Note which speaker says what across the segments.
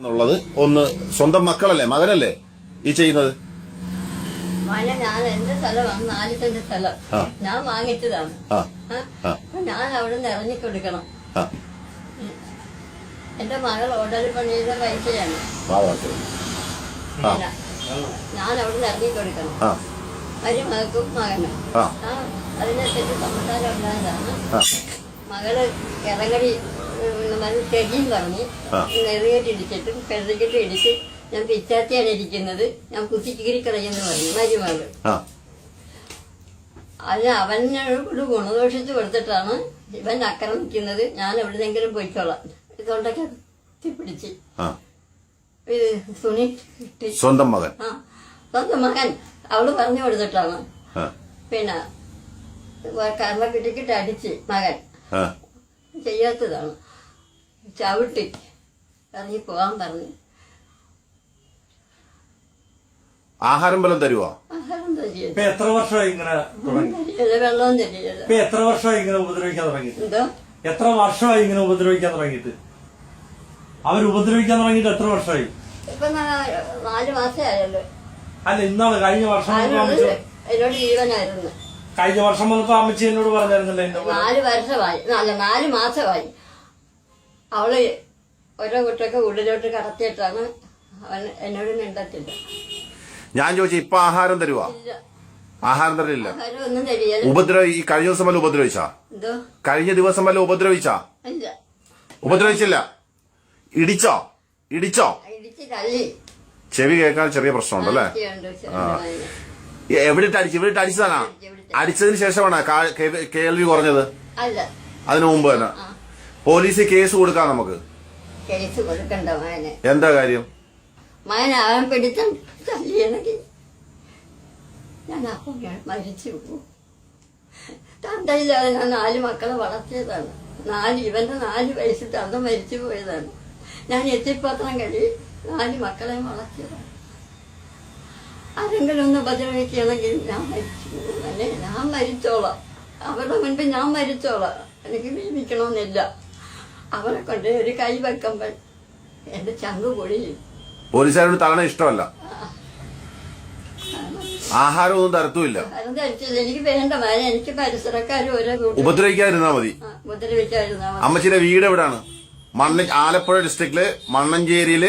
Speaker 1: എന്നുള്ളത് ഒന്ന് സ്വന്തം മക്കളല്ലേ മകനല്ലേ ഈ ചെയ്യുന്നത്?
Speaker 2: മഴ ഞാൻ എന്റെ സ്ഥലമാണ് നാല് സെന്റ് സ്ഥലം. ഞാൻ വാങ്ങിച്ചതാണ്.
Speaker 1: ആ.
Speaker 2: ആ?
Speaker 1: ആ.
Speaker 2: അപ്പൊ ഞാൻ അവിടെ നിന്ന് ഇറങ്ങി കൊടുക്കണം.
Speaker 1: ആ.
Speaker 2: എന്റെ മകൾ ഓടൽ പണിയുടെ പൈസയാണ്.
Speaker 1: ആ.
Speaker 2: ഞാൻ അവിടെ നിന്ന് ഇറങ്ങി കൊടുക്കണം.
Speaker 1: ആ.
Speaker 2: മരുമകൾക്കും മകനും.
Speaker 1: ആ.
Speaker 2: ആ. അതിനനുസരിച്ച് സംവിധാനം ഉണ്ടായതാണ്.
Speaker 1: ആ.
Speaker 2: മകൾ ഇറങ്ങടി തെകിയും പറഞ്ഞ്
Speaker 1: പറഞ്ഞു
Speaker 2: നെറുകേറ്റ് ഇടിച്ചിട്ടും കരുതിക്കിട്ട് ഇടിച്ച് ഞാൻ പിച്ചാത്തിയാണ് ഇരിക്കുന്നത് ഞാൻ കുത്തി കളയെന്ന് പറഞ്ഞു.
Speaker 1: മരുമകൾ
Speaker 2: അത്. അവനോട് ഗുണദോഷിച്ച് കൊടുത്തിട്ടാണ് ഇവൻ ആക്രമിക്കുന്നത് ഞാൻ എവിടെന്നെങ്കിലും പോയിക്കോളാം. ഇതുകൊണ്ടൊക്കെ പിടിച്ച് ഇത് കിട്ടി
Speaker 1: സ്വന്തം മകൻ.
Speaker 2: ആ. സ്വന്തം മകൻ. അവൾ പറഞ്ഞു കൊടുത്തിട്ടാണ്. പിന്നെ കർമ്മ കിട്ടിക്കിട്ട് അടിച്ച് മകൻ. ചെയ്യാത്തതാണ്. ചവിട്ടി. ഇറങ്ങി പോകാൻ പറഞ്ഞു
Speaker 1: ആഹാരം ബലം തരുവോ?
Speaker 2: ആഹാരം.
Speaker 3: ഇപ്പൊ എത്ര വർഷമായി ഇങ്ങനെ തുടങ്ങി?
Speaker 2: വെള്ളവും
Speaker 3: ഇപ്പൊ എത്ര വർഷമായി ഇങ്ങനെ ഉപദ്രവിക്കാൻ തുടങ്ങിയിട്ട്?
Speaker 2: എന്തോ?
Speaker 3: എത്ര വർഷമായി ഇങ്ങനെ ഉപദ്രവിക്കാൻ തുടങ്ങിയിട്ട്? അവർ ഉപദ്രവിക്കാൻ തുടങ്ങിയിട്ട് എത്ര വർഷമായി?
Speaker 2: ഇപ്പൊ നാ- നാല് മാസമേ ആയല്ലോ
Speaker 3: അല്ല ഇന്നാണ് കഴിഞ്ഞ വർഷം വന്നപ്പോ
Speaker 2: അതിനോട്
Speaker 3: അമ്മച്ചി
Speaker 2: എന്നോട് ജീവനായിരുന്നു.
Speaker 3: കഴിഞ്ഞ വർഷം വന്നപ്പോ അമ്മച്ചി എന്നോട് പറഞ്ഞായിരുന്നല്ലോ എന്റെ.
Speaker 2: നാല് വർഷമായി. അല്ല നാല് മാസമായി. അവൾ ഓരോ കുട്ടിയൊക്കെ ഉള്ളിലോട്ട് കടത്തിയിട്ടാണ് അവൻ എന്നോട് മിണ്ടത്തില്ല.
Speaker 1: ഞാൻ ചോദിച്ചു ഇപ്പൊ ആഹാരം തരുവ? ആഹാരം തരില്ല.
Speaker 2: ഒന്നും
Speaker 1: ഉപദ്രവി ഈ കഴിഞ്ഞ ദിവസം വല്ല ഉപദ്രവിച്ചാ?
Speaker 2: എന്തോ?
Speaker 1: കഴിഞ്ഞ ദിവസം വല്ല ഉപദ്രവിച്ചാ?
Speaker 2: ഇല്ല.
Speaker 1: ഉപദ്രവിച്ചില്ല. ഇടിച്ചോ? ഇടിച്ചോ?
Speaker 2: ഇടിച്ച് തല്ലി
Speaker 1: ചെവി കേൾക്കാൻ ചെറിയ പ്രശ്നമുണ്ടല്ലേ
Speaker 2: ചെറുതായി.
Speaker 1: എവിടെ അടിച്ചു ഇവിടെ അടിച്ചതാണോ? അടിച്ചതിന് ശേഷമാണ് കേൾവി കുറഞ്ഞത്?
Speaker 2: അല്ല.
Speaker 1: അതിനു മുമ്പ് തന്നെ.
Speaker 2: ആ
Speaker 1: പോലീസ് കേസ് കൊടുക്കാം നമുക്ക്.
Speaker 2: കേസ് കൊടുക്കണ്ട മകനെ.
Speaker 1: എന്താ കാര്യം?
Speaker 2: മകനെ അവൻ പിടിച്ച തല്ലിയാണെങ്കിൽ ഞാൻ അപ്പം ഞാൻ മരിച്ചു പോകും തന്തയില്ലാതെ ഞാൻ നാല് മക്കളെ വളർത്തിയതാണ്. നാല് ഇവന്റെ നാല് വയസ്സിൽ തന്ത മരിച്ചു പോയതാണ്. ഞാൻ എത്തിപ്പത്രം കഴി നാല് മക്കളെ വളർത്തിയതാണ്. ആരെങ്കിലും ഒന്ന് ഉപദ്രവിക്കുകയാണെങ്കിൽ ഞാൻ മരിച്ചു പോകും അല്ലെ? ഞാൻ മരിച്ചോളാം. അവരുടെ മുൻപ് ഞാൻ മരിച്ചോളാം. എനിക്ക് ജീവിക്കണമെന്നില്ല. അവരെ കൊണ്ട് ഒരു കൈ വെക്കുമ്പോൾ എന്റെ ചങ്ക് പൊടിയും
Speaker 1: പോലീസുകാരോട് തവണ ഇഷ്ടമല്ല. ആഹാരമൊന്നും തരത്തുമില്ല.
Speaker 2: ധരിച്ചില്ല എനിക്ക് വേണ്ട മകനെ എനിക്ക് ഓരോ കൂട്ടി
Speaker 1: ഉപദ്രവിക്കാതിരുന്നാ മതി.
Speaker 2: അമ്മച്ചിന്റെ
Speaker 1: അമ്മച്ചിയുടെ വീട് എവിടാണ്? മണ്ണ ആലപ്പുഴ ഡിസ്ട്രിക്റ്റിൽ മണ്ണഞ്ചേരിയിൽ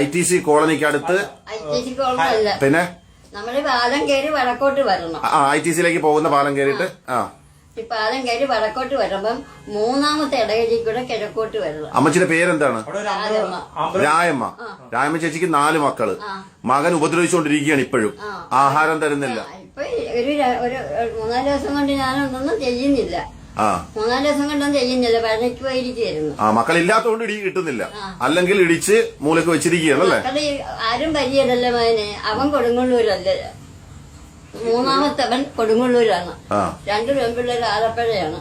Speaker 1: ഐ ടി സി കോളനിക്ക് അടുത്ത്. പിന്നെ?
Speaker 2: നമ്മൾ പാലം കയറി വടക്കോട്ട് വരണം.
Speaker 1: ഐ ടി സിയിലേക്ക് പോകുന്ന പാലം കയറിയിട്ട് ആ.
Speaker 2: ഈ പാലം കയറി വടക്കോട്ട് വരുമ്പം മൂന്നാമത്തെ ഇടയിൽ കൂടെ കിഴക്കോട്ട് വരണം.
Speaker 1: അമ്മച്ചിയുടെ പേരെന്താണ്? രായമ്മ രായമ്മ ചേച്ചിക്ക് നാല് മക്കൾ. മകൻ ഉപദ്രവിച്ചുകൊണ്ടിരിക്കുകയാണ് ഇപ്പോഴും. ആഹാരം തരുന്നില്ല.
Speaker 2: ഇപ്പൊ ഒരു ര- ഒരു ഒരു മൂന്നാൽ ദിവസം കൊണ്ട് ഞാനൊന്നും ചെയ്യുന്നില്ല.
Speaker 1: ആ.
Speaker 2: മൂന്നാൽ ദിവസം കൊണ്ടൊന്നും ചെയ്യുന്നില്ല. പഴനിക്ക് പോയിരിക്കുന്നു
Speaker 1: ആ മക്കളില്ലാത്തതുകൊണ്ട് ഇടി കിട്ടുന്നില്ല. അല്ലെങ്കിൽ ഇടിച്ച് മൂലക്ക് വെച്ചിരിക്കുകയാണ് അല്ലേ?
Speaker 2: മക്കൾ ആരും പരിചയല്ലേ മകനെ. അവൻ കൊടുങ്ങല്ലൂരല്ലേ. മൂന്നാമത്തെ കൊടുങ്ങുള്ളൂരാണ് കൊടുങ്ങല്ലൂരാണ് രണ്ടു പെൺപിള്ളേർ ആലപ്പുഴയാണ്.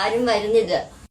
Speaker 2: ആരും വരുന്നില്ല.